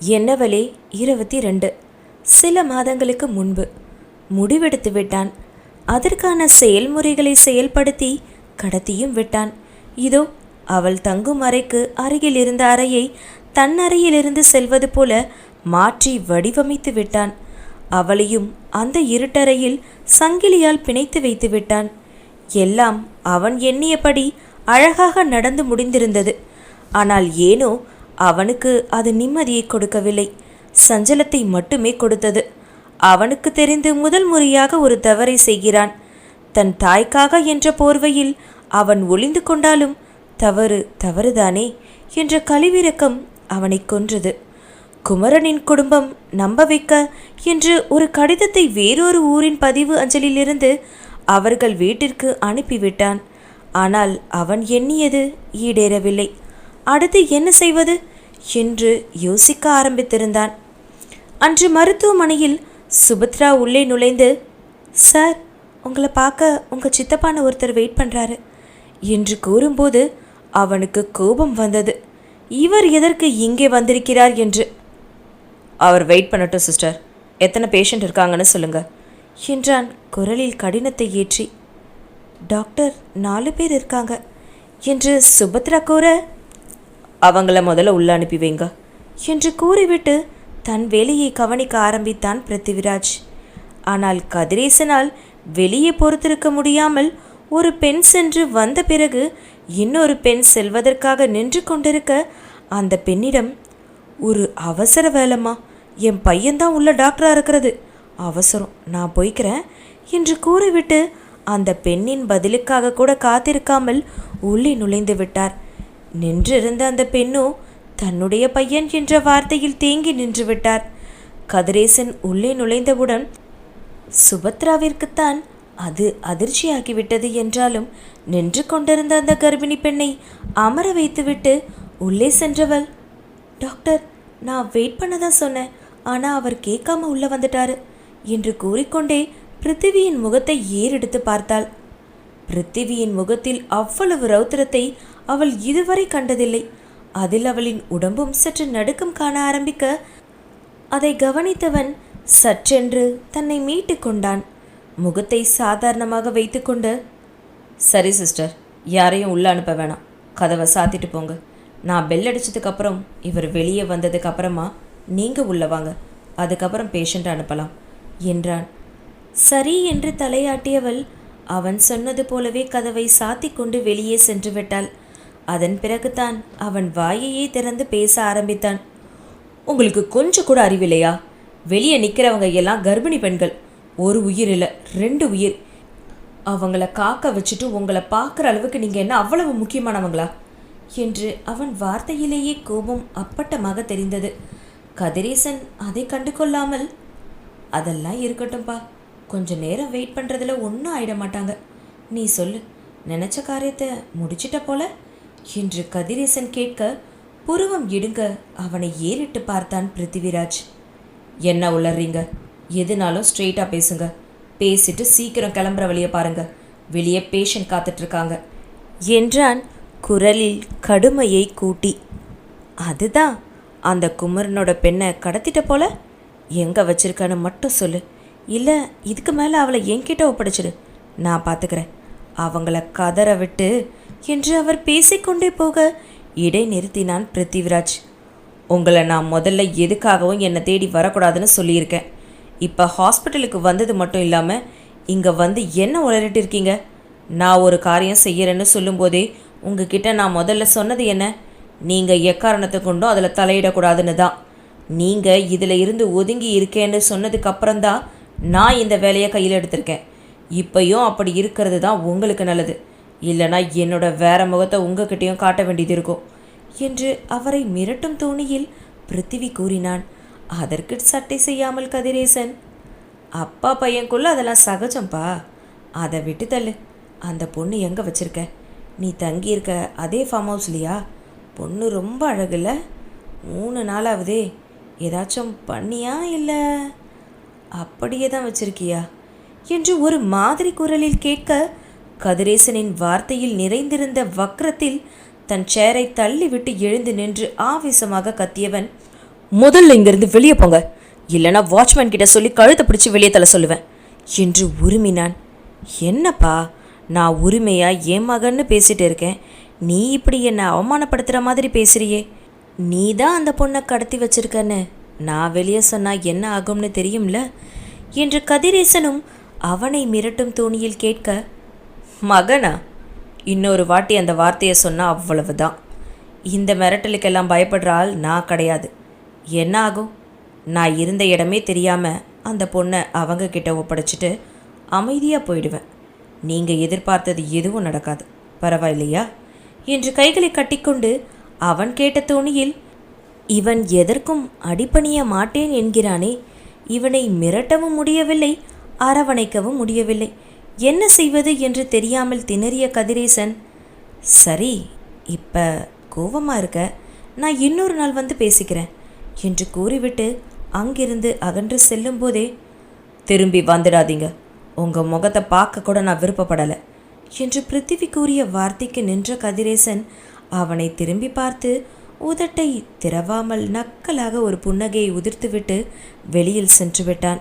என்னவளே? இருபத்தி ரெண்டு சில மாதங்களுக்கு முன்பு. முடிவெடுத்து விட்டான். அதற்கான செயல்முறைகளை செயல்படுத்தி கடத்தியும் விட்டான். இதோ அவள் தங்கும் அறைக்கு அருகில் இருந்த அறையை தன் அறையிலிருந்து செல்வது போல மாற்றி வடிவமைத்து விட்டான். அவளையும் அந்த இருட்டறையில் சங்கிலியால் பிணைத்து வைத்து விட்டான். எல்லாம் அவன் எண்ணியபடி அழகாக நடந்து முடிந்திருந்தது. ஆனால் ஏனோ அவனுக்கு அது நிம்மதியை கொடுக்கவில்லை. சஞ்சலத்தை மட்டுமே கொடுத்தது. அவனுக்கு தெரிந்து முதல் முறையாக ஒரு தவறை செய்கிறான். தன் தாய்க்காக என்ற போர்வையில் அவன் ஒளிந்து கொண்டாலும் தவறு தவறுதானே என்ற கழிவிறக்கம் அவனை கொன்றது. குமரனின் குடும்பம் நம்ப வைக்க என்று ஒரு கடிதத்தை வேறொரு ஊரின் பதிவு அஞ்சலிலிருந்து அவர்கள் வீட்டிற்கு அனுப்பிவிட்டான். ஆனால் அவன் எண்ணியது ஈடேறவில்லை. அடுத்து என்ன செய்வது? என்று யோசிக்க ஆரம்பித்திருந்தான். அன்று மருத்துவமனையில் சுபத்ரா உள்ளே நுழைந்து சார் உங்களை பார்க்க உங்கள் சித்தப்பான ஒருத்தர் வெயிட் பண்ணுறாரு என்று கூறும்போது அவனுக்கு கோபம் வந்தது. இவர் எதற்கு இங்கே வந்திருக்கிறார் என்று? அவர் வெயிட் பண்ணட்டும் சிஸ்டர். எத்தனை பேஷண்ட் இருக்காங்கன்னு சொல்லுங்க என்றான் குரலில் கடினத்தை ஏற்றி. டாக்டர் நாலு பேர் இருக்காங்க என்று சுபத்ரா கூற அவங்கள முதல்ல உள்ள அனுப்பி வைங்க என்று கூறிவிட்டு தன் வேலையை கவனிக்க ஆரம்பித்தான் பிருத்திவிராஜ். ஆனால் கதிரேசனால் வெளியே பொறுத்திருக்க முடியாமல் ஒரு பெண் சென்று வந்த பிறகு இன்னொரு பெண் செல்வதற்காக நின்று கொண்டிருக்க அந்த பெண்ணிடம் ஒரு அவசர வேலைம்மா என் பையன்தான் உள்ள டாக்டராக இருக்கிறது. அவசரம் நான் போய்க்கிறேன் என்று கூறிவிட்டு அந்த பெண்ணின் பதிலுக்காக கூட காத்திருக்காமல் உள்ளே நுழைந்து விட்டார். நின்றிருந்த அந்த பெண்ணோ தன்னுடைய பையன் என்ற வார்த்தையில் தேங்கி நின்று விட்டார் கதிரேசன் உள்ளே நுழைந்தவுடன் சுபத்ராவிற்குத்தான் அது அதிர்ச்சியாகிவிட்டது என்றாலும் நின்று கொண்டிருந்த அந்த கர்ப்பிணி பெண்ணை அமர வைத்துவிட்டு உள்ளே சென்றவள் டாக்டர் நான் வெயிட் பண்ண தான் சொன்னேன் ஆனால் அவர் கேட்காம உள்ளே வந்துட்டாரு என்று கூறிக்கொண்டே பிருத்திவியின் முகத்தை ஏறெடுத்து பார்த்தாள். பிருத்திவியின் முகத்தில் அவ்வளவு ரௌத்திரத்தை அவள் இதுவரை கண்டதில்லை. அதில் அவளின் உடம்பும் சற்று நடுக்கம் காண ஆரம்பிக்க அதை கவனித்தவன் சற்றென்று தன்னை மீட்டு கொண்டான். முகத்தை சாதாரணமாக வைத்துக்கொண்டு சரி சிஸ்டர் யாரையும் உள்ள அனுப்ப வேணாம். கதவை சாத்திட்டு போங்க. நான் பெல் அடித்ததுக்கு அப்புறம் இவர் வெளியே வந்ததுக்கு அப்புறமா நீங்கள் உள்ள வாங்க. அதுக்கப்புறம் பேஷண்ட் அனுப்பலாம் என்றான். சரி என்று தலையாட்டியவள் அவன் சொன்னது போலவே கதவை சாத்திக் கொண்டு வெளியே சென்று விட்டாள். அதன் பிறகுதான் அவன் வாயையே திறந்து பேச ஆரம்பித்தான். உங்களுக்கு கொஞ்சம் கூட அறிவில்லையா? வெளியே நிற்கிறவங்க எல்லாம் கர்ப்பிணி பெண்கள். ஒரு உயிர் இல்லை ரெண்டு உயிர். அவங்கள காக்க வச்சுட்டு உங்களை பார்க்குற அளவுக்கு நீங்கள் என்ன அவ்வளவு முக்கியமானவங்களா? என்று அவன் வார்த்தையிலேயே கோபம் அப்பட்டமாக தெரிந்தது. கதிரேசன் அதை கண்டு கொள்ளாமல் அதெல்லாம் இருக்கட்டும்பா. கொஞ்ச நேரம் வெயிட் பண்ணுறதுல ஒன்றும் ஆயிட மாட்டாங்க. நீ சொல்லு. நினச்ச காரியத்தை முடிச்சிட்ட போல என்று கதிரேசன் கேட்க புருவம் இடுங்க அவனை ஏறிட்டு பார்த்தான் பிருத்திவிராஜ். என்ன உளறீங்க? எதுனாலும் ஸ்ட்ரெயிட்டாக பேசுங்க. பேசிட்டு சீக்கிரம் கிளம்புற வழியை பாருங்க. வெளியே பேஷண்ட் காத்துட்ருக்காங்க. என்றான் குரலில் கடுமையை கூட்டி. அதுதான். அந்த குமரனோட பெண்ணை கடத்திட்ட போல? எங்கே வச்சிருக்கான்னு மட்டும் சொல்லு. இல்லை இதுக்கு மேலே அவளை என்கிட்ட ஒப்படைச்சிடு. நான் பார்த்துக்கிறேன் அவங்கள கதற விட்டு என்று அவர் பேசிக்கொண்டே போக இடை நிறுத்தினான் பிருத்திவிராஜ். உங்களை நான் முதல்ல எதுக்காகவும் என்னை தேடி வரக்கூடாதுன்னு சொல்லியிருக்கேன். இப்போ ஹாஸ்பிட்டலுக்கு வந்தது மட்டும் இல்லாமல் இங்கே வந்து என்ன உளறிட்டு இருக்கீங்க? நான் ஒரு காரியம் செய்யறேன்னு சொல்லும்போதே உங்ககிட்ட நான் முதல்ல சொன்னது என்ன? நீங்கள் எக்காரணத்தை கொண்டும் அதில் தலையிடக்கூடாதுன்னு தான். நீங்கள் இதில் இருந்து ஒதுங்கி இருக்கேன்னு சொன்னதுக்கப்புறம்தான் நான் இந்த வேலையை கையில் எடுத்திருக்கேன். இப்பையும் அப்படி இருக்கிறது தான் உங்களுக்கு நல்லது. இல்லைனா என்னோட வேற முகத்தை உங்ககிட்டயும் காட்ட வேண்டியது இருக்கும் என்று அவரை மிரட்டும் தோணியில் பிருத்திவி கூறினான். அதற்கு சட்டை செய்யாமல் கதிரேசன். அப்பா பையன்குள்ள அதெல்லாம் சகஜம்பா. அதை விட்டு தள்ளு. அந்த பொண்ணு எங்கே வச்சிருக்க? நீ தங்கியிருக்க அதே ஃபார்ம் ஹவுஸ்லையா பொண்ணு ரொம்ப அழகுல. மூணு நாளாவதே. ஏதாச்சும் பண்ணியா இல்லை? அப்படியே தான் வச்சிருக்கியா? என்று ஒரு மாதிரி குரலில் கேட்க கதிரேசனின் வார்த்தையில் நிறைந்திருந்த வக்ரத்தில் தன் சேரை தள்ளிவிட்டு எழுந்து நின்று ஆவேசமாக கத்தியவன் முதல்ல இங்கிருந்து வெளியே போங்க. இல்லைன்னா வாட்ச்மேன் கிட்ட சொல்லி கழுத்தை பிடிச்சி வெளியே தள்ள சொல்லுவேன். என்று உருமினான். என்னப்பா நான் உரிமையா ஏன் மகன்னு பேசிட்டு இருக்கேன். நீ இப்படி என்னை அவமானப்படுத்துகிற மாதிரி பேசுறியே. நீ தான் அந்த பொண்ணை கடத்தி வச்சிருக்கன்னு. நான் வெளியே சொன்னால் என்ன ஆகும்னு தெரியும்ல? என்று கதிரேசனும் அவனை மிரட்டும் தோணியில் கேட்க மகனா? இன்னொரு வாட்டி அந்த வார்த்தையை சொன்னால் அவ்வளவுதான். இந்த மிரட்டலுக்கெல்லாம் பயப்படுற ஆள் நான் கிடையாது. என்ன ஆகும்? நான் இருந்த இடமே தெரியாமல் அந்த பொண்ணை அவங்க கிட்ட ஒப்படைச்சிட்டு அமைதியாக போயிடுவேன். நீங்கள் எதிர்பார்த்தது எதுவும் நடக்காது. பரவாயில்லையா? என்று கைகளை கட்டிக்கொண்டு அவன் கேட்ட தோணியில் இவன் எதற்கும் அடிப்பணிய மாட்டேன் என்கிறானே. இவனை மிரட்டவும் முடியவில்லை அரவணைக்கவும் முடியவில்லை. என்ன செய்வது என்று தெரியாமல் திணறிய கதிரேசன் சரி இப்ப கோவமா இருக்க நான் இன்னொரு நாள் வந்து பேசிக்கிறேன் என்று கூறிவிட்டு அங்கிருந்து அகன்று செல்லும் போதே திரும்பி வந்துடாதீங்க உங்க முகத்தை பார்க்க கூட நான் விருப்பப்படலை என்று பிருத்திவி கூறிய வார்த்தைக்கு நின்ற கதிரேசன் அவனை திரும்பி பார்த்து உதட்டை திறவாமல் நக்கலாக ஒரு புன்னகையை உதிர்த்துவிட்டு வெளியில் சென்று விட்டான்.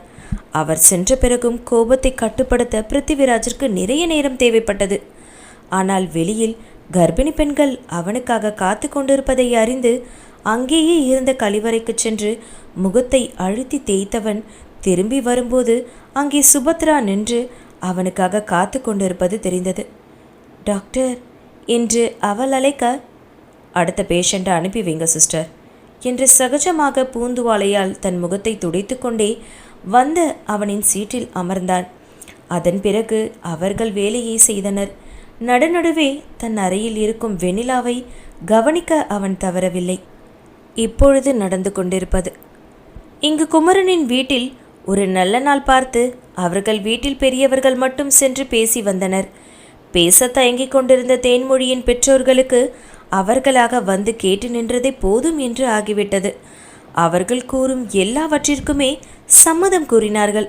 அவர் சென்ற பிறகும் கோபத்தை கட்டுப்படுத்த பிருத்திவிராஜிற்கு நிறைய நேரம் தேவைப்பட்டது. ஆனால் வெளியில் கர்ப்பிணி பெண்கள் அவனுக்காக காத்து கொண்டிருப்பதை அறிந்து அங்கேயே இருந்த கழிவறைக்கு சென்று முகத்தை அழுத்தி தேய்த்தவன் திரும்பி வரும்போது அங்கே சுபத்ரா நின்று அவனுக்காக காத்து கொண்டிருப்பது தெரிந்தது. டாக்டர் என்று அவள் அழைக்க அடுத்த பேஷண்ட்டை அனுப்பி வைங்க சிஸ்டர். என்று சகஜமாக பூந்துவாலையால் தன் முகத்தை துடைத்துக்கொண்டே வந்து அவனின் சீட்டில் அமர்ந்தான். அதன் பிறகு அவர்கள் வேலையை செய்தனர். நடுநடுவே தன் அறையில் இருக்கும் வெண்ணிலாவை கவனிக்க அவன் தவறவில்லை. இப்பொழுது நடந்து கொண்டிருப்பது. இங்கு குமரனின் வீட்டில் ஒரு நல்ல நாள் பார்த்து அவர்கள் வீட்டில் பெரியவர்கள் மட்டும் சென்று பேசி வந்தனர். பேச தயங்கிக் கொண்டிருந்த தேன்மொழியின் பெற்றோர்களுக்கு அவர்களாக வந்து கேட்டு நின்றதே போதும் என்று ஆகிவிட்டது. அவர்கள் கூறும் எல்லாவற்றிற்குமே சம்மதம் கூறினார்கள்.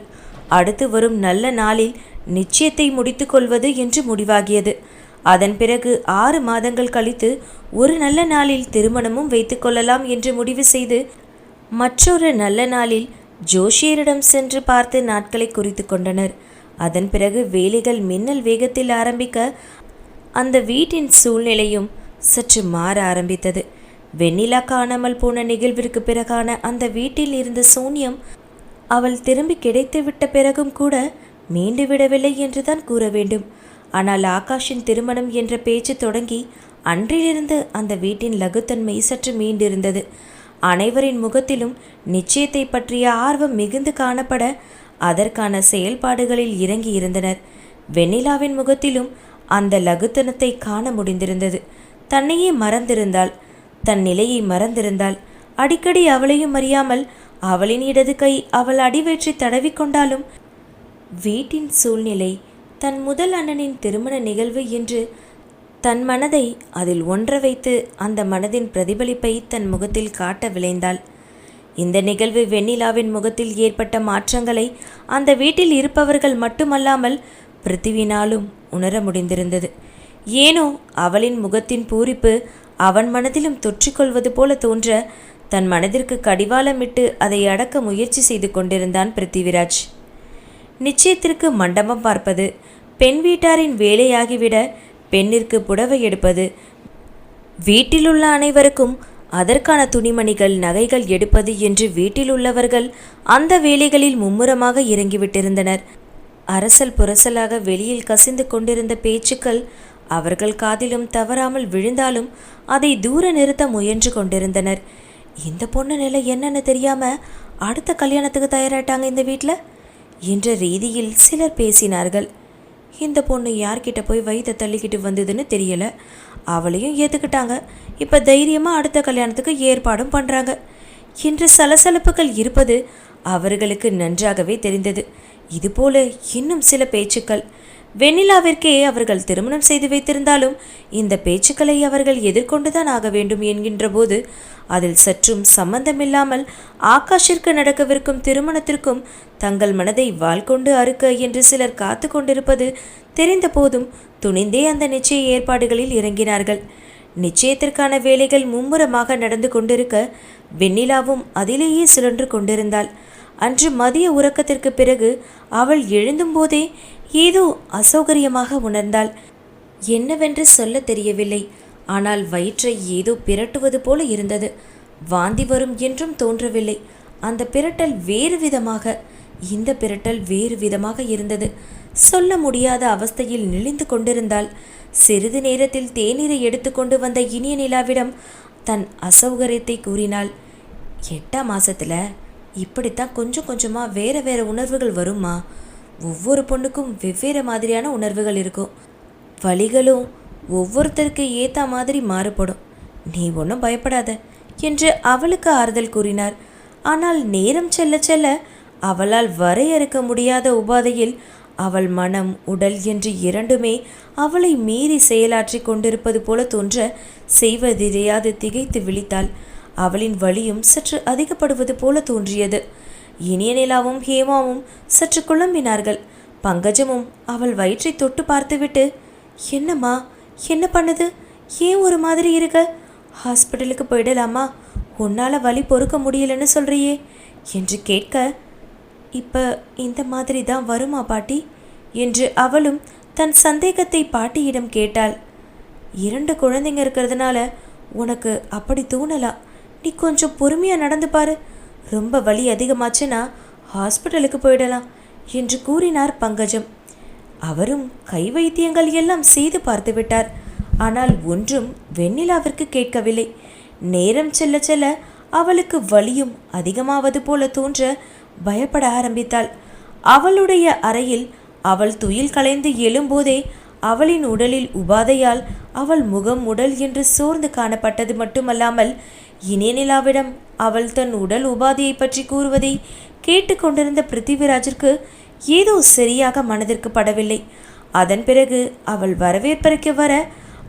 அடுத்து வரும் நல்ல நாளில் நிச்சயத்தை முடித்துக்கொள்வது என்று முடிவாகியது. அதன் பிறகு ஆறு மாதங்கள் கழித்து ஒரு நல்ல நாளில் திருமணமும் வைத்துக்கொள்ளலாம் என்று முடிவு செய்து மற்றொரு நல்ல நாளில் ஜோஷியரிடம் சென்று பார்த்து நாட்களை குறித்து கொண்டனர். அதன் பிறகு வேலைகள் மின்னல் வேகத்தில் ஆரம்பிக்க அந்த வீட்டின் சூழ்நிலையும் சற்று மாற ஆரம்பித்தது. வெண்ணிலா காணாமல் போன நிகழ்விற்கு பிறகான அந்த வீட்டில் இருந்த சூன்யம் அவள் திரும்பி கிடைத்துவிட்ட பிறகும் கூட மீண்டு விடவில்லை என்றுதான் கூற வேண்டும். ஆனால் ஆகாஷின் திருமணம் என்ற பேச்சு தொடங்கி அன்றிலிருந்து அந்த வீட்டின் லகுத்தன்மை சற்று மீண்டிருந்தது. அனைவரின் முகத்திலும் நிச்சயத்தை பற்றிய ஆர்வம் மிகுந்து காணப்பட அதற்கான செயல்பாடுகளில் இறங்கி இருந்தனர் வெண்ணிலாவின் முகத்திலும் அந்த லகுத்தனத்தை காண முடிந்திருந்தது. தன்னையே மறந்திருந்தாள். தன் நிலையை மறந்திருந்தாள். அடிக்கடி அவளையும் அறியாமல் அவளின் இடது கை அவள் அடிவயிற்றை தடவிக்கொண்டாலும் வீட்டின் சூழ்நிலை தன் முதல் அண்ணனின் திருமண நிகழ்வு என்று தன் மனதை அதில் ஒன்ற வைத்து அந்த மனதின் பிரதிபலிப்பை தன் முகத்தில் காட்ட விளைந்தாள் இந்த நிகழ்வு வெண்ணிலாவின் முகத்தில் ஏற்பட்ட மாற்றங்களை அந்த வீட்டில் இருப்பவர்கள் மட்டுமல்லாமல் பிருத்திவினாலும் உணர முடிந்திருந்தது. ஏனோ அவளின் முகத்தின் பூரிப்பு அவன் மனதிலும் தொற்றிக்கொள்வது போல தோன்ற தன் மனதிற்கு கடிவாளமிட்டு அதை அடக்க முயற்சி செய்து கொண்டிருந்தான் பிருத்திவிராஜ். நிச்சயத்திற்கு மண்டபம் பார்ப்பது பெண் வீட்டாரின் வேலையாகிவிட பெண்ணிற்கு புடவை எடுப்பது வீட்டிலுள்ள அனைவருக்கும் அதற்கான துணிமணிகள் நகைகள் எடுப்பது என்று வீட்டில் உள்ளவர்கள் அந்த வேலைகளில் மும்முரமாக இறங்கிவிட்டிருந்தனர். அரசல் புரசலாக வெளியில் கசிந்து கொண்டிருந்த பேச்சுக்கள் அவர்கள் காதிலும் தவறாமல் விழுந்தாலும் அதை தூர நிறுத்த முயன்று கொண்டிருந்தனர். இந்த பொண்ணு நிலை என்னன்னு தெரியாம அடுத்த கல்யாணத்துக்கு தயாராட்டாங்க இந்த வீட்டில் என்ற ரீதியில் சிலர் பேசினார்கள். இந்த பொண்ணு யார்கிட்ட போய் வயிற்ற தள்ளிக்கிட்டு வந்ததுன்னு தெரியல. அவளையும் ஏற்றுக்கிட்டாங்க இப்போ தைரியமாக அடுத்த கல்யாணத்துக்கு ஏற்பாடும் பண்ணுறாங்க என்ற சலசலப்புகள் இருப்பது அவர்களுக்கு நன்றாகவே தெரிந்தது. இதுபோல இன்னும் சில பேச்சுக்கள். வெண்ணிலாவிற்கே அவர்கள் திருமணம் செய்து வைத்திருந்தாலும் இந்த பேச்சுக்களை அவர்கள் எதிர்கொண்டுதான் ஆக வேண்டும் என்கின்ற போது அதில் சற்றும் சம்பந்தமில்லாமல் ஆகாஷிற்கு நடக்கவிருக்கும் திருமணத்திற்கும் தங்கள் மனதை வாழ்கொண்டு அறுக்க என்று சிலர் காத்து கொண்டிருப்பது தெரிந்த போதும் துணிந்தே அந்த நிச்சய ஏற்பாடுகளில் இறங்கினார்கள். நிச்சயத்திற்கான வேலைகள் மும்முரமாக நடந்து கொண்டிருக்க வெண்ணிலாவும் அதிலேயே சுழன்று கொண்டிருந்தாள். அன்று மதிய உறக்கத்திற்கு பிறகு அவள் எழுந்தும்போதே ஏதோ அசௌகரியமாக உணர்ந்தாள். என்னவென்று சொல்ல தெரியவில்லை. ஆனால் வயிற்றை ஏதோ பிரட்டுவது போல இருந்தது. வாந்தி வரும் என்றும் தோன்றவில்லை. அந்த பிரட்டல் வேறு விதமாக இந்த பிரட்டல் வேறு விதமாக இருந்தது. சொல்ல முடியாத அவஸ்தையில் நெளிந்து கொண்டிருந்தால் சிறிது நேரத்தில் தேநீரை எடுத்துக்கொண்டு வந்த இனிய நிலாவிடம் தன் அசௌகரியத்தை கூறினாள். எட்டாம் மாசத்துல இப்படித்தான் கொஞ்சம் கொஞ்சமாக வேற வேற உணர்வுகள் வருமா ஒவ்வொரு பொண்ணுக்கும் வெவ்வேறு மாதிரியான உணர்வுகள் இருக்கும். வழிகளும் ஒவ்வொருத்தருக்கு ஏற்ற மாதிரி மாறுபடும். நீ ஒன்றும் பயப்படாத என்று அவளுக்கு ஆறுதல் கூறினார். ஆனால் நேரம் செல்ல செல்ல அவளால் வரையறுக்க முடியாத உபாதையில் அவள் மனம் உடல் என்று இரண்டுமே அவளை மீறி செயலாற்றி கொண்டிருப்பது போல தோன்ற செய்வதெரியாது திகைத்து விழித்தாள். அவளின் வலியும் சற்று அதிகப்படுவது போல தோன்றியது. இனிய நிலாவும் ஹேமாவும் சற்று குழம்பினார்கள். பங்கஜமும் அவள் வயிற்றை தொட்டு பார்த்துவிட்டு என்னம்மா என்ன பண்ணுது? ஏன் ஒரு மாதிரி இருக்க? ஹாஸ்பிட்டலுக்கு போயிடலாமா? உன்னால் வலி பொறுக்க முடியலன்னு சொல்கிறியே என்று கேட்க இப்போ இந்த மாதிரி தான் வருமா பாட்டி? என்று அவளும் தன் சந்தேகத்தை பாட்டியிடம் கேட்டாள். இரண்டு குழந்தைங்க இருக்கிறதுனால உனக்கு அப்படி தோணலாம் நீ கொஞ்சம் பொறுமையாக நடந்து பாரு. ரொம்ப வலி அதிகமாச்சுன்னா ஹாஸ்பிட்டலுக்கு போயிடலாம் என்று கூறினார் பங்கஜம். அவரும் கை வைத்தியங்கள் எல்லாம் செய்து பார்த்து விட்டார். ஆனால் ஒன்றும் வெண்ணிலாவிற்கு கேட்கவில்லை. நேரம் செல்ல செல்ல அவளுக்கு வலியும் அதிகமாவது போல தோன்ற பயப்பட ஆரம்பித்தாள். அவளுடைய அறையில் அவள் துயில் கலைந்து எழும்போதே அவளின் உடலில் உபாதையால் அவள் முகம் உடல் என்று சோர்ந்து காணப்பட்டது மட்டுமல்லாமல் இனியநிலாவிடம் அவள் தன் உடல் உபாதியை பற்றி கூறுவதை கேட்டுக்கொண்டிருந்த பிருத்திவிராஜிற்கு ஏதோ சரியாக மனதிற்கு படவில்லை. அதன் பிறகு அவள் வரவேற்பறைக்கு வர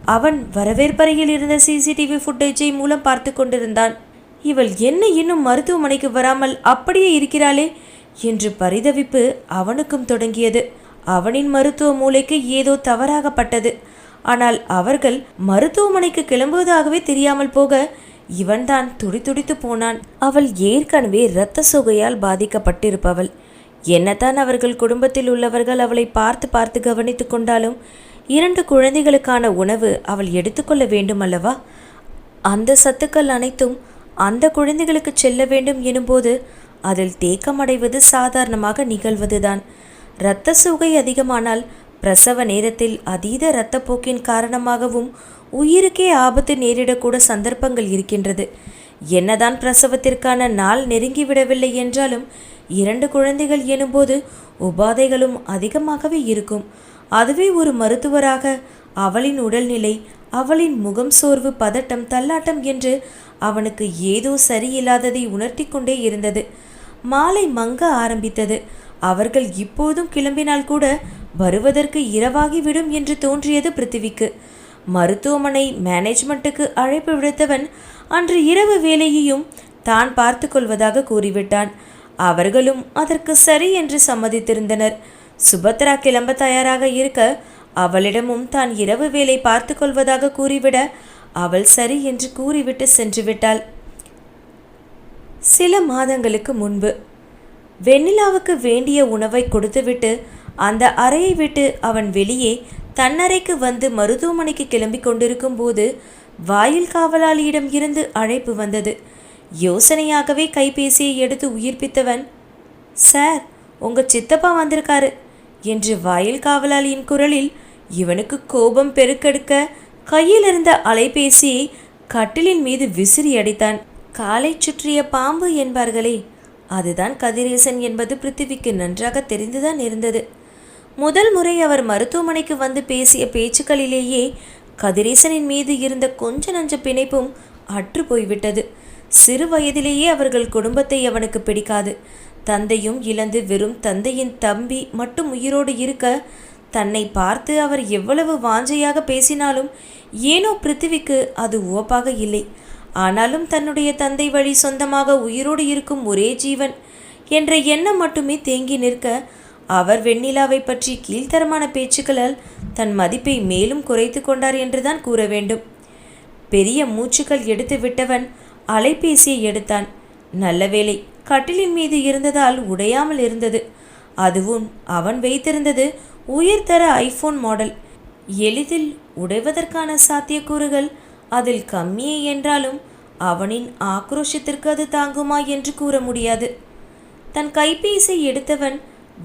அவன் வரவேற்பறையில் இருந்த சிசிடிவி ஃபுட்டேஜை மூலம் பார்த்து கொண்டிருந்தான். இவள் என்ன இன்னும் மருத்துவமனைக்கு வராமல் அப்படியே இருக்கிறாளே? என்று பரிதவிப்பு அவனுக்கும் தொடங்கியது. அவனின் மருத்துவ மூளைக்கு ஏதோ தவறாகப்பட்டது. ஆனால் அவர்கள் மருத்துவமனைக்கு கிளம்புவதாகவே தெரியாமல் போக இவன்தான் துடிதுடித்து போனான். அவள் ஏற்கனவே இரத்த சுகையால் பாதிக்கப்பட்டிருப்பவள். என்னதான் அவர்கள் குடும்பத்தில் உள்ளவர்கள் அவளை பார்த்து பார்த்து கவனித்து கொண்டாலும் இரண்டு குழந்தைகளுக்கான உணவு அவள் எடுத்துக்கொள்ள வேண்டும் அல்லவா அந்த சத்துக்கள் அனைத்தும் அந்த குழந்தைகளுக்கு செல்ல வேண்டும் எனும்போது அதில் தேக்கமடைவது சாதாரணமாக நிகழ்வதுதான். இரத்த சுகை அதிகமானால் பிரசவ நேரத்தில் அதீத இரத்தப்போக்கின் காரணமாகவும் உயிருக்கே ஆபத்து நேரிடக்கூட சந்தர்ப்பங்கள் இருக்கின்றது. என்னதான் பிரசவத்திற்கான நாள் நெருங்கிவிடவில்லை என்றாலும் இரண்டு குழந்தைகள் எனும்போது உபாதைகளும் அதிகமாகவே இருக்கும். அதுவே ஒரு மருத்துவராக அவளின் உடல்நிலை அவளின் முகம் சோர்வு பதட்டம் தள்ளாட்டம் என்று அவனுக்கு ஏதோ சரியில்லாததை உணர்த்தி கொண்டே இருந்தது. மாலை மங்க ஆரம்பித்தது. அவர்கள் இப்போதும் கிளம்பினால் கூட வருவதற்கு இரவாகிவிடும் என்று தோன்றியது பிருத்திவிக்கு. மருத்துவமனை மேனேஜ்மெண்ட்டுக்கு அழைப்பு விடுத்தவன் அன்று இரவு வேலையையும் தான் பார்த்து கொள்வதாக கூறிவிட்டான். அவர்களும் அதற்கு சரி என்று சம்மதித்திருந்தனர். சுபத்ரா கிளம்ப தயாராக இருக்க அவளிடமும் தான் இரவு வேலை பார்த்து கொள்வதாக கூறிவிட அவள் சரி என்று கூறிவிட்டு சென்று விட்டாள் சில மாதங்களுக்கு முன்பு வெண்ணிலாவுக்கு வேண்டிய உணவை கொடுத்துவிட்டு அந்த அறையை விட்டு அவன் வெளியே தன்னறைக்கு வந்து மருத்துவமனைக்கு கிளம்பிக் கொண்டிருக்கும் போது வாயில் காவலாளியிடம் இருந்து அழைப்பு வந்தது. யோசனையாகவே கைபேசியை எடுத்து உயிர்ப்பித்தவன் சார் உங்க சித்தப்பா வந்திருக்காரு என்று வாயில் காவலாளியின் குரலில் இவனுக்கு கோபம் பெருக்கெடுக்க கையில் இருந்த அலைபேசியை கட்டிலின் மீது விசிறி அடித்தான். காலை சுற்றிய பாம்பு என்பார்களே அதுதான் கதிரேசன் என்பது பிருத்திவிக்கு நன்றாக தெரிந்துதான் இருந்தது. முதல் முறை அவர் மருத்துவமனைக்கு வந்து பேசிய பேச்சுக்களிலேயே கதிரேசனின் மீது இருந்த கொஞ்ச நஞ்ச பிணைப்பும் அற்று போய்விட்டது. சிறு வயதிலேயே அவர்கள் குடும்பத்தை அவனுக்கு பிடிக்காது. தந்தையும் இழந்து வெறும் தந்தையின் தம்பி மட்டும் உயிரோடு இருக்க தன்னை பார்த்து அவர் எவ்வளவு வாஞ்சையாக பேசினாலும் ஏனோ பிருத்திவிக்கு அது உவப்பாக இல்லை. ஆனாலும் தன்னுடைய தந்தை வழி சொந்தமாக உயிரோடு இருக்கும் ஒரே ஜீவன் என்ற எண்ணம் மட்டுமே தேங்கி நிற்க அவர் வெண்ணிலாவை பற்றி கீழ்த்தரமான பேச்சுக்களால் தன் மதிப்பை மேலும் குறைத்து கொண்டார் என்றுதான் கூற வேண்டும். பெரிய மூச்சுக்கள் எடுத்து விட்டவன் அலைபேசியை எடுத்தான். நல்ல வேளை கட்டிலின் மீது இருந்ததால் உடையாமல் இருந்தது. அதுவும் அவன் வைத்திருந்தது உயர்தர ஐபோன் மாடல். எளிதில் உடைவதற்கான சாத்தியக்கூறுகள் அதில் கம்மியே என்றாலும் அவனின் ஆக்ரோஷத்திற்கு அது தாங்குமா என்று கூற முடியாது. தன் கைபேசியை எடுத்தவன்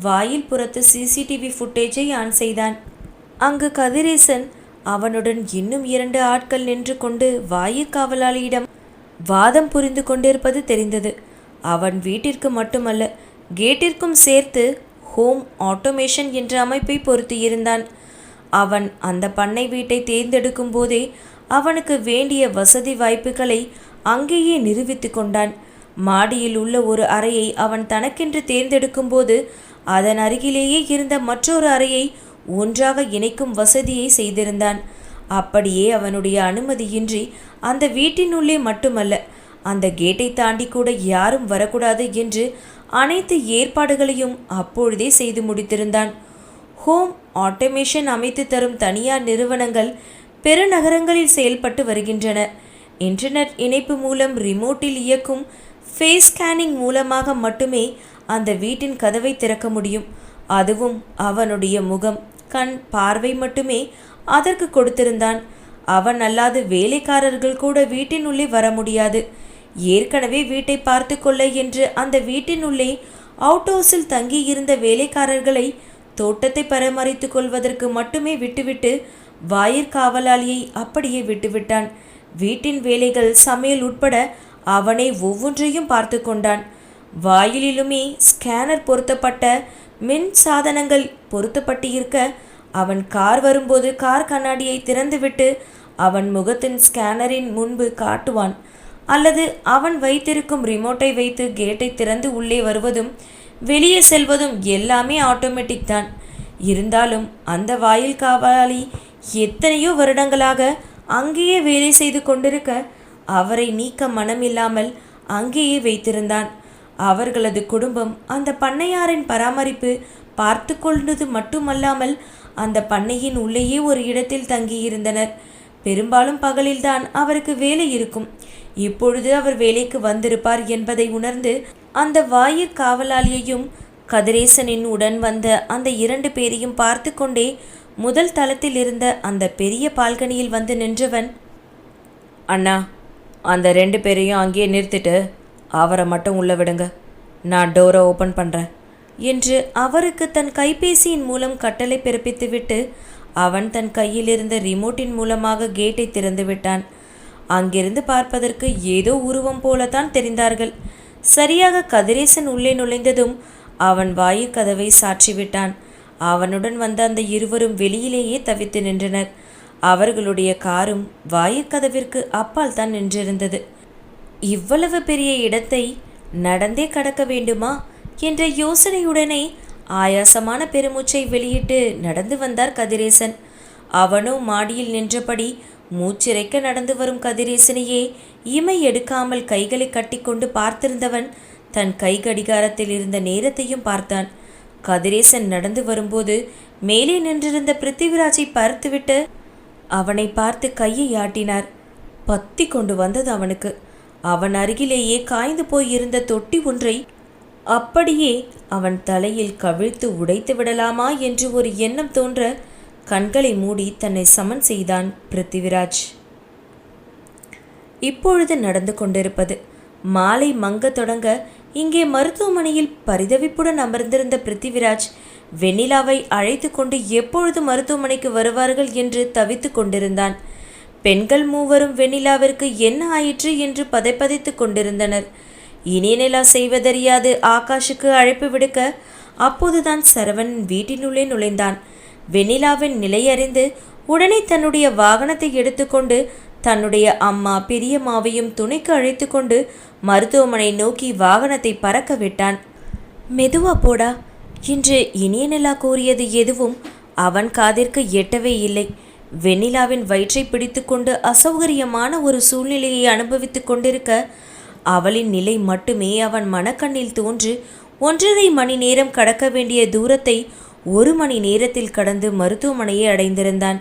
வாயில் புறத்து சிசிடிவி ஃபுட்டேஜை ஆன் செய்தான். அங்கு கதிரேசன் அவனுடன் இன்னும் இரண்டு ஆட்கள் நின்று கொண்டு வாயு காவலாளியிடம் வாதம் புரிந்து கொண்டிருப்பது தெரிந்தது. அவன் வீட்டிற்கு மட்டுமல்ல கேட்டிற்கும் சேர்த்து ஹோம் ஆட்டோமேஷன் என்ற அமைப்பை பொருத்தியிருந்தான். அவன் அந்த பண்ணை வீட்டை தேர்ந்தெடுக்கும் போதே அவனுக்கு வேண்டிய வசதி வாய்ப்புகளை அங்கேயே நிரூபித்து கொண்டான். மாடியில் உள்ள ஒரு அறையை அவன் தனக்கென்று தேர்ந்தெடுக்கும்போது அதன் அருகிலேயே இருந்த மற்றொரு அறையை ஒன்றாக இணைக்கும் வசதியை செய்திருந்தான். அப்படியே அவனுடைய அனுமதியின்றி அந்த வீட்டினுள்ளே மட்டுமல்ல அந்த கேட்டை தாண்டி கூட யாரும் வரக்கூடாது என்று அனைத்து ஏற்பாடுகளையும் அப்பொழுதே செய்து முடித்திருந்தான். ஹோம் ஆட்டோமேஷன் அமைத்து தரும் தனியார் நிறுவனங்கள் பெருநகரங்களில் செயல்பட்டு வருகின்றன. இன்டர்நெட் இணைப்பு மூலம் ரிமோட்டில் இயக்கும் ஃபேஸ் ஸ்கேனிங் மூலமாக மட்டுமே அந்த வீட்டின் கதவை திறக்க முடியும். அதுவும் அவனுடைய முகம். கண் பார்வை மட்டுமே அதற்கு கொடுத்திருந்தான். அவன் அல்லாது வேலைக்காரர்கள் கூட வீட்டினுள்ளே வர முடியாது. ஏற்கனவே வீட்டை பார்த்து கொள்ள என்று அந்த வீட்டினுள்ளே அவுட் ஹவுஸில் தங்கியிருந்த வேலைக்காரர்களை தோட்டத்தை பராமரித்துக் கொள்வதற்கு மட்டுமே விட்டுவிட்டு வாயிற் காவலாளியை அப்படியே விட்டுவிட்டான். வீட்டின் வேலைகள் சமையல் உட்பட அவனை ஒவ்வொன்றையும் பார்த்து கொண்டான். வாயிலிலுமே ஸ்கேனர் பொருத்தப்பட்ட மின் சாதனங்கள் பொருத்தப்பட்டு இருக்க அவன் கார் வரும்போது கார் கண்ணாடியை திறந்துவிட்டு அவன் முகத்தின் ஸ்கேனரின் முன்பு காட்டுவான். அல்லது அவன் வைத்திருக்கும் ரிமோட்டை வைத்து கேட்டை திறந்து உள்ளே வருவதும் வெளியே செல்வதும் எல்லாமே ஆட்டோமேட்டிக் தான். இருந்தாலும் அந்த வாயில் காவலாளி எத்தனையோ வருடங்களாக அங்கேயே வேலை செய்து கொண்டிருக்க அவரை நீக்க மனமில்லாமல் அங்கேயே வைத்திருந்தான். அவர்களது குடும்பம் அந்த பண்ணையாரின் பராமரிப்பு பார்த்து கொண்டது மட்டுமல்லாமல் அந்த பண்ணையின் உள்ளேயே ஒரு இடத்தில் தங்கியிருந்தனர். பெரும்பாலும் பகலில்தான் அவருக்கு வேலை இருக்கும். இப்பொழுது அவர் வேலைக்கு வந்திருப்பார் என்பதை உணர்ந்து அந்த வாயு காவலாளியையும் கதிரேசனின் உடன் வந்த அந்த இரண்டு பேரையும் பார்த்து கொண்டே முதல் தளத்தில் இருந்த அந்த பெரிய பால்கனியில் வந்து நின்றவன் அண்ணா அந்த ரெண்டு பேரையும் அங்கேயே நிறுத்திட்டு அவரை மட்டும் உள்ளே விடுங்க. நான் டோரை ஓப்பன் பண்ணுறேன் என்று அவருக்கு தன் கைபேசியின் மூலம் கட்டளை பிறப்பித்துவிட்டு அவன் தன் கையில் இருந்த ரிமோட்டின் மூலமாக கேட்டை திறந்து விட்டான். அங்கிருந்து பார்ப்பதற்கு ஏதோ உருவம் போலத்தான் தெரிந்தார்கள். சரியாக கதிரேசன் உள்ளே நுழைந்ததும் அவன் வாயிற் கதவை சாற்றிவிட்டான் அவனுடன் வந்த அந்த இருவரும் வெளியிலேயே தவித்து நின்றனர். அவர்களுடைய காரும் வாயிற்கதவிற்கு அப்பால் தான் நின்றிருந்தது. இவ்வளவு பெரிய இடத்தை நடந்தே கடக்க வேண்டுமா? என்ற யோசனையுடனே ஆயாசமான பெருமூச்சை வெளியிட்டு நடந்து வந்தார் கதிரேசன். அவனும் மாடியில் நின்றபடி மூச்சிறைக்க நடந்து வரும் கதிரேசனையே இமை எடுக்காமல் கைகளை கட்டிக்கொண்டு பார்த்திருந்தவன் தன் கை கடிகாரத்தில் இருந்த நேரத்தையும் பார்த்தான். கதிரேசன் நடந்து வரும்போது மேலே நின்றிருந்த பிருத்திவிராஜை பார்த்துவிட்டு அவனை பார்த்து கையை ஆட்டினார். பத்தி கொண்டு வந்தது அவனுக்கு. அவன் அருகிலேயே காய்ந்து போயிருந்த தொட்டி ஒன்றை அப்படியே அவன் தலையில் கவிழ்த்து உடைத்து விடலாமா என்று ஒரு எண்ணம் தோன்ற கண்களை மூடி தன்னை சமன் செய்தான் பிருத்திவிராஜ். இப்பொழுது நடந்து கொண்டிருப்பது. மாலை மங்க தொடங்க இங்கே மருத்துவமனையில் பரிதவிப்புடன் அமர்ந்திருந்த பிருத்திவிராஜ் வெண்ணிலாவை அழைத்து கொண்டு எப்பொழுது மருத்துவமனைக்கு வருவார்கள் என்று தவித்து கொண்டிருந்தான். பெண்கள் மூவரும் வெண்ணிலாவிற்கு என்ன ஆயிற்று என்று பதைப்பதைத்து கொண்டிருந்தனர். இனியநிலா செய்வதறியாது ஆகாஷுக்கு அழைப்பு விடுக்க அப்போதுதான் சரவணன் வீட்டினுள்ளே நுழைந்தான். வெண்ணிலாவின் நிலை அறிந்து உடனே தன்னுடைய வாகனத்தை எடுத்துக்கொண்டு தன்னுடைய அம்மா பெரியம்மாவையும் துணைக்கு அழைத்து கொண்டு மருத்துவமனை நோக்கி வாகனத்தை பறக்க விட்டான். மெதுவா போடா இன்று இனியநிலா கூறியது எதுவும் அவன் காதிற்கு எட்டவே இல்லை. வெண்ணிலாவின் வயிற்றை பிடித்துக்கொண்டு அசௌகரியமான ஒரு சூழ்நிலையை அனுபவித்துக் கொண்டிருக்க அவளின் நிலை மட்டுமே அவன் மனக்கண்ணில் தோன்று ஒன்றரை மணி நேரம் கடக்க வேண்டிய தூரத்தை ஒரு மணி நேரத்தில் கடந்து மருத்துவமனையை அடைந்திருந்தான்.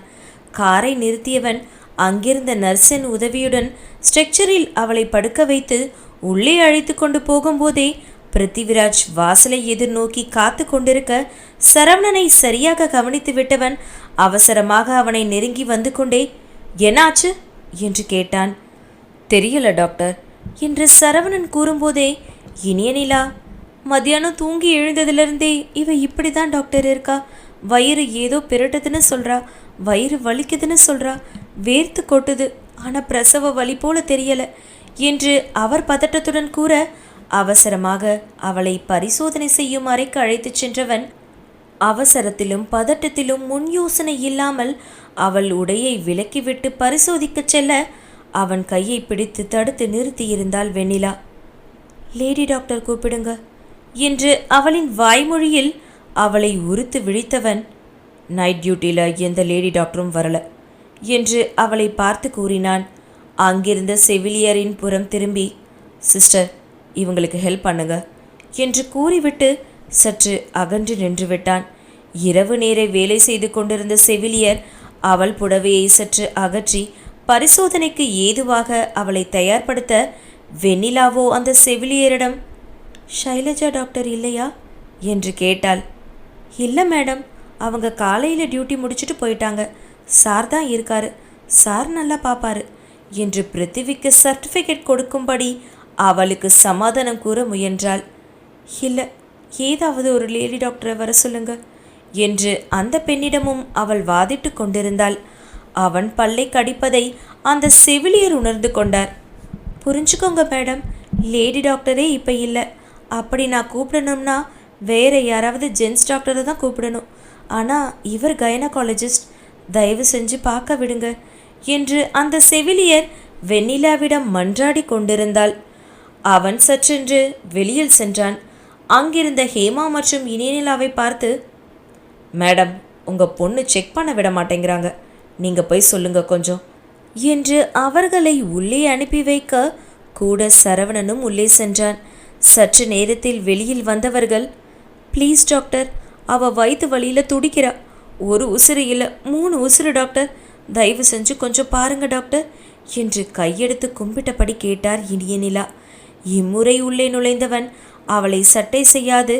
காரை நிறுத்தியவன் அங்கிருந்த நர்ஸின் உதவியுடன் ஸ்ட்ரெக்சரில் அவளை படுக்க வைத்து உள்ளே அழைத்து கொண்டு போகும்போதே பிருத்திவிராஜ் வாசலை எதிர்நோக்கி காத்து கொண்டிருக்க சரவணனை சரியாக கவனித்து விட்டவன் அவசரமாக அவனை நெருங்கி வந்து கொண்டே என்னாச்சு? என்று கேட்டான். தெரியல டாக்டர் என்று சரவணன் கூறும்போதே இனிய நிலா மத்தியானம் தூங்கி எழுந்ததிலிருந்தே இவ இப்படி தான் டாக்டர் இருக்கா? வயிறு ஏதோ பிரட்டுதுன்னு சொல்றா வயிறு வலிக்குதுன்னு சொல்றா வேர்த்து கொட்டுது ஆனால் பிரசவ வலி போல தெரியல என்று அவர் பதட்டத்துடன் கூற அவசரமாக அவளை பரிசோதனை செய்யும் அறைக்கு அழைத்துச் சென்றவன் அவசரத்திலும் பதட்டத்திலும் முன் யோசனை இல்லாமல் அவள் உடையை விலக்கிவிட்டு பரிசோதிக்கச் செல்ல அவன் கையை பிடித்து தடுத்து நிறுத்தியிருந்தாள் வெண்ணிலா. லேடி டாக்டர் கூப்பிடுங்க என்று அவளின் வாய்மொழியில் அவளை உறுத்து விழித்தவன் நைட் டியூட்டியில் எந்த லேடி டாக்டரும் வரல என்று அவளை பார்த்து கூறினான். அங்கிருந்த செவிலியரின் புறம் திரும்பி சிஸ்டர் இவங்களுக்கு ஹெல்ப் பண்ணுங்க என்று கூறிவிட்டு சற்று அகன்று நின்று விட்டான் இரவு நேர வேலை செய்து கொண்டிருந்த செவிலியர் அவள் புடவையை சற்று அகற்றி பரிசோதனைக்கு ஏதுவாக அவளை தயார்படுத்த வெண்ணிலாவோ அந்த செவிலியரிடம் ஷைலஜா டாக்டர் இல்லையா? என்று கேட்டாள். இல்லை மேடம் அவங்க காலையில் டியூட்டி முடிச்சுட்டு போயிட்டாங்க. சார் தான் இருக்காரு. சார் நல்லா பார்ப்பாரு என்று பிருத்திவிக்கு சர்டிஃபிகேட் கொடுக்கும்படி அவளுக்கு சமாதானம் கூற முயன்றாள். இல்லை ஏதாவது ஒரு லேடி டாக்டரை வர சொல்லுங்க என்று அந்த பெண்ணிடமும் அவள் வாதிட்டு கொண்டிருந்தாள். அவன் பல்லை கடிப்பதை அந்த செவிலியர் உணர்ந்து கொண்டார். புரிஞ்சுக்கோங்க மேடம் லேடி டாக்டரே இப்போ இல்லை. அப்படி நான் கூப்பிடணும்னா வேற யாராவது ஜென்ஸ் டாக்டரை தான் கூப்பிடணும். ஆனால் இவர் கைனகாலஜிஸ்ட் தயவு செஞ்சு பார்க்க விடுங்க என்று அந்த செவிலியர் வெண்ணிலாவிடம் மன்றாடி கொண்டிருந்தாள். அவன் சற்றென்று வெளியில் சென்றான். அங்கிருந்த ஹேமா மற்றும் இனியநிலாவை பார்த்து மேடம் உங்கள் பொண்ணு செக் பண்ண விட மாட்டேங்கிறாங்க. நீங்கள் போய் சொல்லுங்க கொஞ்சம் என்று அவர்களை உள்ளே அனுப்பி வைக்க கூட சரவணனும் உள்ளே சென்றான். சற்று நேரத்தில் வெளியில் வந்தவர்கள் ப்ளீஸ் டாக்டர் அவ வயிற்று வழியில் துடிக்கிறா. ஒரு உசுறு இல்லை மூணு உசுறு டாக்டர். தயவு செஞ்சு கொஞ்சம் பாருங்க டாக்டர் என்று கையெடுத்து கும்பிட்டபடி கேட்டார் இனிய நிலா இம்முறை உள்ளே நுழைந்தவன். அவளை சட்டை செய்யாது.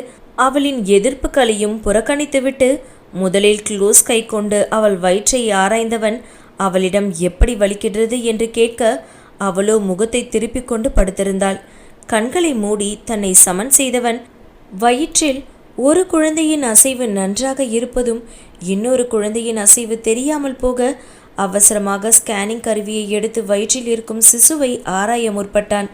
அவளின் எதிர்ப்புகளையும் புறக்கணித்துவிட்டு முதலில் க்ளோஸ் கை கொண்டு அவள் வயிற்றை ஆராய்ந்தவன் அவளிடம் எப்படி வலிக்கிறது என்று கேட்க அவளோ முகத்தை திருப்பிக் கொண்டு படுத்திருந்தாள். கண்களை மூடி தன்னை சமன் செய்தவன் வயிற்றில் ஒரு குழந்தையின் அசைவு நன்றாக இருப்பதும் இன்னொரு குழந்தையின் அசைவு தெரியாமல் போக அவசரமாக ஸ்கேனிங் கருவியை எடுத்து வயிற்றில் இருக்கும் சிசுவை ஆராய முற்பட்டான்.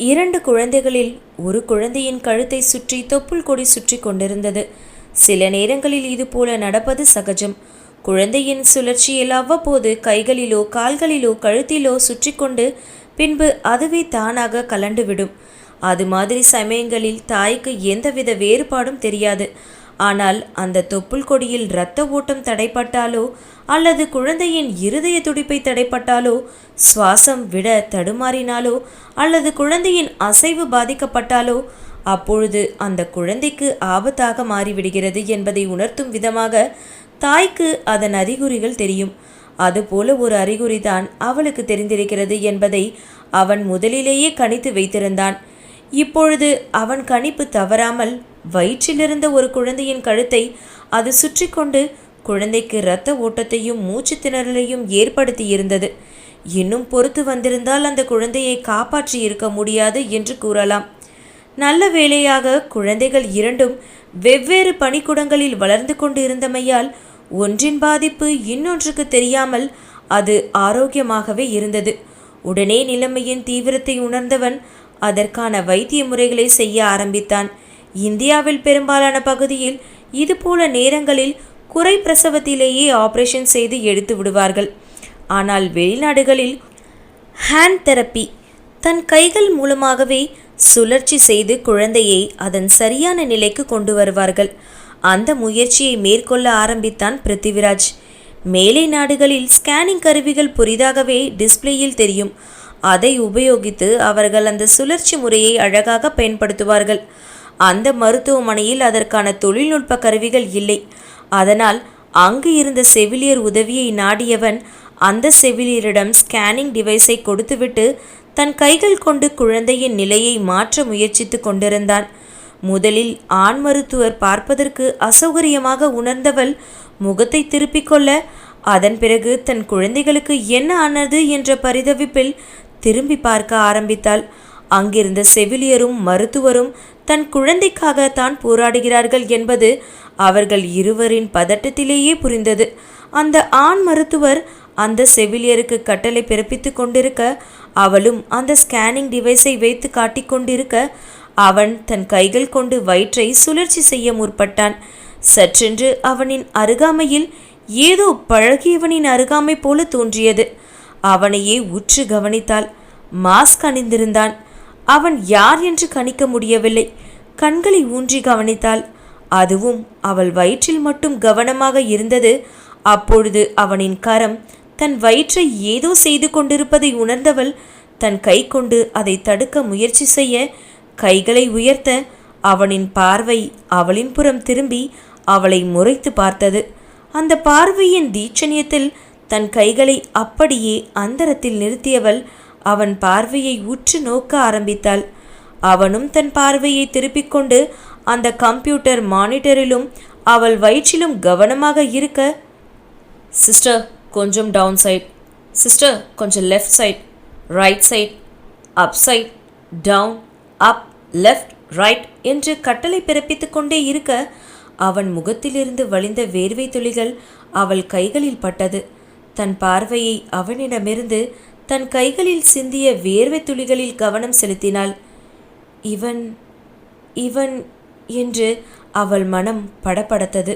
இரண்டு குழந்தைகளில் ஒரு குழந்தையின் கழுத்தை சுற்றி தொப்புள் கொடி சுற்றி கொண்டிருந்தது. சில நேரங்களில் இது போல நடப்பது சகஜம். குழந்தையின் சுழற்சியில் அவ்வப்போது கைகளிலோ கால்களிலோ கழுத்திலோ சுற்றி கொண்டு பின்பு அதுவே தானாக கலண்டுவிடும் அது மாதிரி சமயங்களில் தாய்க்கு எந்தவித வேறுபாடும் தெரியாது. ஆனால் அந்த தொப்புள் கொடியில் இரத்த ஓட்டம் தடைப்பட்டாலோ அல்லது குழந்தையின் இருதய துடிப்பை தடைப்பட்டாலோ சுவாசம் விட தடுமாறினாலோ அல்லது குழந்தையின் அசைவு பாதிக்கப்பட்டாலோ அப்பொழுது அந்த குழந்தைக்கு ஆபத்தாக மாறிவிடுகிறது என்பதை உணர்த்தும் விதமாக தாய்க்கு அதன் அறிகுறிகள் தெரியும். அதுபோல ஒரு அறிகுறிதான் அவளுக்கு தெரிந்திருக்கிறது என்பதை அவன் முதலிலேயே கணித்து வைத்திருந்தான். இப்பொழுது அவன் கணிப்பு தவறாமல் வயிற்றிலிருந்த ஒரு குழந்தையின் கழுத்தை அது சுற்றி கொண்டு குழந்தைக்கு இரத்த ஓட்டத்தையும் மூச்சு திணறலையும் ஏற்படுத்தி இருந்தது இன்னும் பொறுத்து வந்திருந்தால் அந்த குழந்தையை காப்பாற்றி இருக்க முடியாது என்று கூறலாம். நல்ல வேளையாக குழந்தைகள் இரண்டும் வெவ்வேறு பனிக்குடங்களில் வளர்ந்து கொண்டு இருந்தமையால் ஒன்றின் பாதிப்பு இன்னொன்றுக்கு தெரியாமல் அது ஆரோக்கியமாகவே இருந்தது. உடனே நிலைமையின் தீவிரத்தை உணர்ந்தவன் அதற்கான வைத்திய முறைகளை செய்ய ஆரம்பித்தான். இந்தியாவில் பெரும்பாலான பகுதியில் இதுபோல நேரங்களில் குறை பிரசவத்திலேயே ஆபரேஷன் செய்து எடுத்து விடுவார்கள். ஆனால் வெளிநாடுகளில் ஹேண்ட் தெரப்பி தன் கைகள் மூலமாகவே சுழற்சி செய்து குழந்தையை அதன் சரியான நிலைக்கு கொண்டு வருவார்கள். அந்த முயற்சியை மேற்கொள்ள ஆரம்பித்தான் பிருத்திவிராஜ். மேலை நாடுகளில் ஸ்கேனிங் கருவிகள் புதிதாகவே டிஸ்ப்ளேயில் தெரியும். அதை உபயோகித்து அவர்கள் அந்த சுழற்சி முறையை அழகாக பயன்படுத்துவார்கள். அந்த மருத்துவமனையில் அதற்கான தொழில்நுட்ப கருவிகள் இல்லை. அதனால் அங்கு இருந்த செவிலியர் உதவியை நாடியவன் அந்த செவிலியரிடம் ஸ்கேனிங் டிவைஸை கொடுத்துவிட்டு தன் கைகள் கொண்டு குழந்தையின் நிலையை மாற்ற முயற்சித்து கொண்டிருந்தான். முதலில் ஆண் மருத்துவர் பார்ப்பதற்கு அசௌகரியமாக உணர்ந்தவள் முகத்தை திருப்பிக் கொள்ள அதன் பிறகு தன் குழந்தைகளுக்கு என்ன ஆனது என்ற பரிதவிப்பில் திரும்பி பார்க்க ஆரம்பித்தாள். அங்கிருந்த செவிலியரும் மருத்துவரும் தன் குழந்தைக்காக தான் போராடுகிறார்கள் என்பது அவர்கள் இருவரின் பதட்டத்திலேயே புரிந்தது. அந்த ஆண் மருத்துவர் அந்த செவிலியருக்கு கட்டளை பிறப்பித்துக் கொண்டிருக்க அவளும் அந்த ஸ்கேனிங் டிவைஸை வைத்து காட்டிக்கொண்டிருக்க அவன் தன் கைகள் கொண்டு வயிற்றை சுழற்சி செய்ய முற்பட்டான். சற்றென்று அவனின் அருகாமையில் ஏதோ பழகியவனின் அருகாமை போல தோன்றியது. அவனையே உற்று கவனித்தாள். மாஸ்க் அணிந்திருந்தான். அவன் யார் என்று கணிக்க முடியவில்லை. கண்களை ஊன்றி கவனித்தாள். அதுவும் அவள் வயிற்றில் மட்டும் கவனமாக இருந்தது. அப்பொழுது அவனின் கரம் தன் வயிற்றை ஏதோ செய்து கொண்டிருப்பதை உணர்ந்தவள் தன் கை கொண்டு அதை தடுக்க முயற்சி செய்ய கைகளை உயர்த்த அவனின் பார்வை அவளின் புறம் திரும்பி அவளை முறைத்து பார்த்தது. அந்த பார்வையின் தீட்சணியத்தில் தன் கைகளை அப்படியே அந்தரத்தில் நிறுத்தியவள் அவன் பார்வையை உற்று நோக்க ஆரம்பித்தாள். அவனும் தன் பார்வையை திருப்பிக் கொண்டு அந்த கம்ப்யூட்டர் மானிட்டரிலும் அவள் வயிற்றிலும் கவனமாக இருக்க சிஸ்டர் கொஞ்சம் டவுன் சைட். சிஸ்டர் கொஞ்சம் left side. Right side. Up side. Down. Up. Left. Right. என்று கட்டளை பிறப்பித்துக் கொண்டே இருக்க அவன் முகத்திலிருந்து வழிந்த வேர்வை துளிகள் அவள் கைகளில் பட்டது. தன் பார்வையை அவனிடமிருந்து தன் கைகளில் சிந்திய வேர்வை துளிகளில் கவனம் செலுத்தினாள். இவன் இவன் என்று அவள் மனம் படபடத்தது.